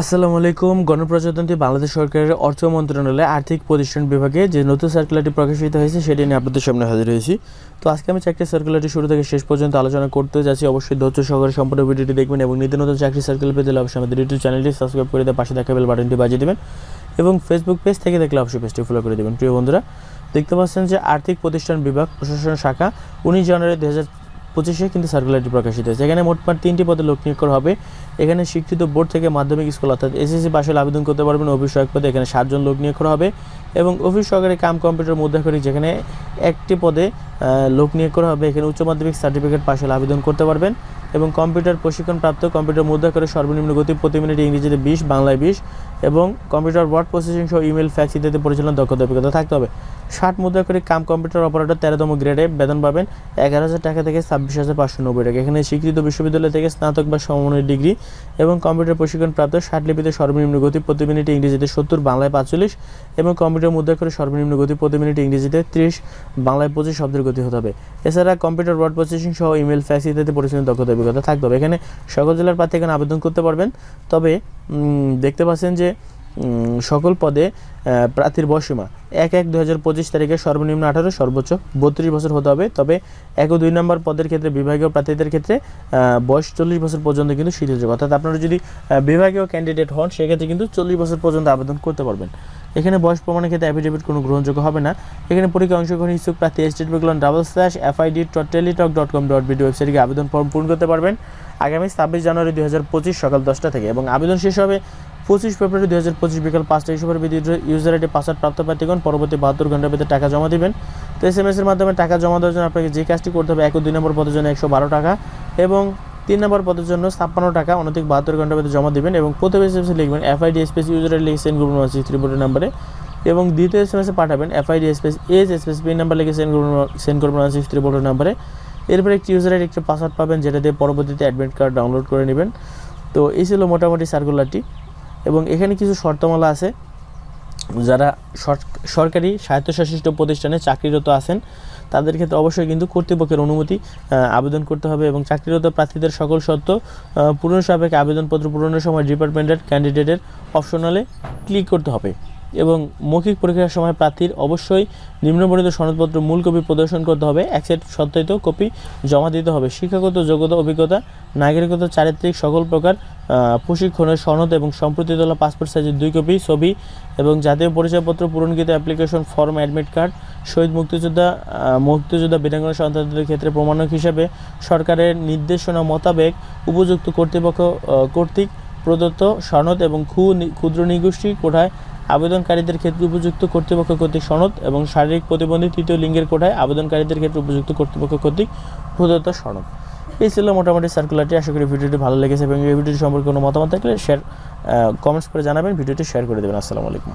আসসালামু আলাইকুম। গণপ্রজাতন্ত্রী বাংলাদেশ সরকারের অর্থ মন্ত্রণালয়ে আর্থিক প্রতিষ্ঠান বিভাগে যে নতুন সার্কুলারটি প্রকাশিত হয়েছে, সেটি নিয়ে আপনাদের সামনে হাজির হয়েছি। তো আজকে আমি চাকরি সার্কুলারটি শুরু থেকে শেষ পর্যন্ত আলোচনা করতে যাচ্ছি। অবশ্যই ধৈর্য সহকারে সম্পূর্ণ ভিডিওটি দেখবেন এবং নিত্য নতুন চাকরি সার্কুলার পেতে অবশ্যই আমাদের ইউটিউব চ্যানেলটি সাবস্ক্রাইব করে দিয়ে পাশে দেখা বেল বাটনটি বাজিয়ে দেবেন এবং ফেসবুক পেজ থেকে দেখলে অবশ্যই পেজটি ফলো করে দেবেন। প্রিয় বন্ধুরা, দেখতে পাচ্ছেন যে আর্থিক প্রতিষ্ঠান বিভাগ প্রশাসন শাখা উনিশ জানুয়ারি দু হাজার পঁচিশে কিন্তু সার্কুলারটি প্রকাশিত হয়েছে। এখানে মোটমাট তিনটি পদে লোক নিয়োগ করা হবে। এখানে শিক্ষিত বোর্ড থেকে মাধ্যমিক স্কুল অর্থাৎ এসএসসি পাশে আবেদন করতে পারবেন। অফিস সহায়ক পদে এখানে সাতজন লোক নিয়োগ করা হবে এবং অফিস সহকারী কাম কম্পিউটার মুদ্রাক্ষরিক যেখানে একটি পদে লোক নিয়োগ করা হবে। এখানে উচ্চ মাধ্যমিক সার্টিফিকেট পাশে আবেদন করতে পারবেন এবং কম্পিউটার প্রশিক্ষণপ্রাপ্ত কম্পিউটার মুদ্রা করে সর্বনিম্ন গতি প্রতি মিনিটে ইংরেজিতে বিশ, বাংলায় বিশ এবং কম্পিউটার ওয়ার্ড প্রসেসিং সহ ইমেল ফ্যাক্স ইত্যাদি পরিচালনা দক্ষতা অভিজ্ঞতা থাকতে হবে। ষাট মুদ্রা করে কাম কম্পিউটার অপারেটর তেরোতম গ্রেডে বেতন পাবেন এগারো হাজার টাকা থেকে ছাব্বিশ হাজার পাঁচশো নব্বই টাকা। এখানে স্বীকৃত বিশ্ববিদ্যালয় থেকে স্নাতক বা সমমানের ডিগ্রি এবং কম্পিউটার প্রশিক্ষণ প্রাপ্ত ষাট লিপিতে সর্বনিম্ন গতি প্রতি মিনিটে ইংরেজিতে সত্তর, বাংলায় পাঁচচল্লিশ এবং কম্পিউটার মুদ্রা করে সর্বনিম্ন গতি প্রতি মিনিটে ইংরেজিতে ত্রিশ, বাংলায় পঁচিশ শব্দের গতি হতে হবে। এছাড়া কম্পিউটার ওয়ার্ড প্রসেসিং সহ ইমেল ফ্যাক্স ইত্যাদি পরিচালনা দক্ষতা অভিজ্ঞতা থাকতে হবে। এখানে সকল জেলার প্রার্থী এখানে আবেদন করতে পারবেন। তবে দেখতে পাচ্ছেন যে সকল পদে প্রার্থীর বয়সীমা এক এক দু হাজার পঁচিশ তারিখে সর্বনিম্ন আঠারো, সর্বোচ্চ বত্রিশ বছর হতে হবে। তবে এক ও দুই নম্বর পদের ক্ষেত্রে বিভাগীয় প্রার্থীদের ক্ষেত্রে বয়স চল্লিশ বছর পর্যন্ত কিন্তু শিথিলযোগ্য অর্থাৎ আপনারা যদি বিভাগীয় ক্যান্ডিডেট হন, সেক্ষেত্রে কিন্তু চল্লিশ বছর পর্যন্ত আবেদন করতে পারবেন। এখানে বয়স প্রমাণের ক্ষেত্রে অ্যাফিডেভিট কোনো গ্রহণযোগ্য হবে না। এখানে পরীক্ষা অংশগ্রহণ ইচ্ছুক প্রার্থী স্টেট বেগুলন double slash F I D Teletalk dot com dot B D ওয়েবসাইটে আবেদন ফর্ম পূরণ করতে পারবেন। আগামী ছাব্বিশ জানুয়ারি দুই হাজার পঁচিশ সকাল দশটা থেকে এবং আবেদন শেষ হবে পঁচিশ ফেব্রুয়ারি দুই হাজার পঁচিশ বিকাল পাঁচটা সময়ের ভিত্তিতে ইউজার আইডি পাসওয়ার্ড প্রাপ্ত প্রার্থীগণ পরবর্তী বাহাত্তর ঘণ্টার ভিতরে টাকা জমা দিবেন। তো এস এম এস এর মাধ্যমে টাকা জমা দেওয়ার জন্য আপনাকে যে কাজটি করতে হবে, এক দুই নম্বর পদের জন্য একশো বারো টাকা এবং তিন নম্বর পদের জন্য ছাপ্পান্ন টাকা, অনধিক বাহাত্তর ঘণ্টার ভিতরে জমা দিবেন এবং প্রথম এস এম এস লিখবেন F I D space user ID লিখে গ্রুপ সিক্স থ্রি বোর্ডের নাম্বারে এবং দ্বিতীয় এস এম এসে পাঠাবেন F I D space age space pin number লিখে সেন্ড করবেন সেন্ড করবেন থ্রি বোর্ডের নাম্বারে। এরপরে একটি ইউজার আইডি একটা পাসওয়ার্ড পাবেন, যেটা দিয়ে পরবর্তীতে অ্যাডমিট কার্ড ডাউনলোড করে নেবেন। তো এই ছিল মোটামুটি সার্কুলারটি এবং এখানে কিছু শর্তমালা আছে। যারা সরকারি স্বায়ত্তশাসিত প্রতিষ্ঠানে চাকরিরত আছেন, তাদের ক্ষেত্রে অবশ্যই কিন্তু কর্তৃপক্ষের অনুমতি আবেদন করতে হবে এবং চাকরিরত প্রার্থীদের সকল শর্ত পূর্ণ সাপেক্ষে আবেদনপত্র পূরণের সময় ডিপার্টমেন্টের ক্যান্ডিডেটের অপশনালে ক্লিক করতে হবে। এবং মৌখিক পরীক্ষার সময় প্রার্থীর অবশ্যই নিম্নবর্ণিত সনদপত্র মূল কপি প্রদর্শন করতে হবে, এক সেট সত্যায়িত কপি জমা দিতে হবে। শিক্ষাগত যোগ্যতা, অভিজ্ঞতা, নাগরিকতা, চারিত্রিক সকল প্রকার প্রশিক্ষণের সনদ এবং সম্প্রতি তোলা পাসপোর্ট সাইজের দুই কপি, ছবি এবং জাতীয় পরিচয়পত্র, পূরণকৃত অ্যাপ্লিকেশন ফর্ম, অ্যাডমিট কার্ড, শহীদ মুক্তিযোদ্ধা মুক্তিযোদ্ধা বীরাঙ্গনা সন্তানদের ক্ষেত্রে প্রমাণক হিসাবে সরকারের নির্দেশনা মোতাবেক উপযুক্ত কর্তৃপক্ষ কর্তৃক প্রদত্ত সনদ এবং ক্ষু- ক্ষুদ্র নিগোষ্ঠী কোঠায় আবেদনকারীদের ক্ষেত্রে উপযুক্ত কর্তৃপক্ষ কর্তৃক সনদ এবং শারীরিক প্রতিবন্ধী তৃতীয় লিঙ্গের কোঠায় আবেদনকারীদের ক্ষেত্রে উপযুক্ত কর্তৃপক্ষ কর্তৃক প্রদত্ত সনদ। এই ছিল মোটামুটি সার্কুলারটি আশা করি ভিডিওটি ভালো লেগেছে এবং এই ভিডিওটি সম্পর্কে কোনো মতামত থাকলে শেয়ার কমেন্টস করে জানাবেন, ভিডিওটি শেয়ার করে দেবেন। আসসালামু আলাইকুম।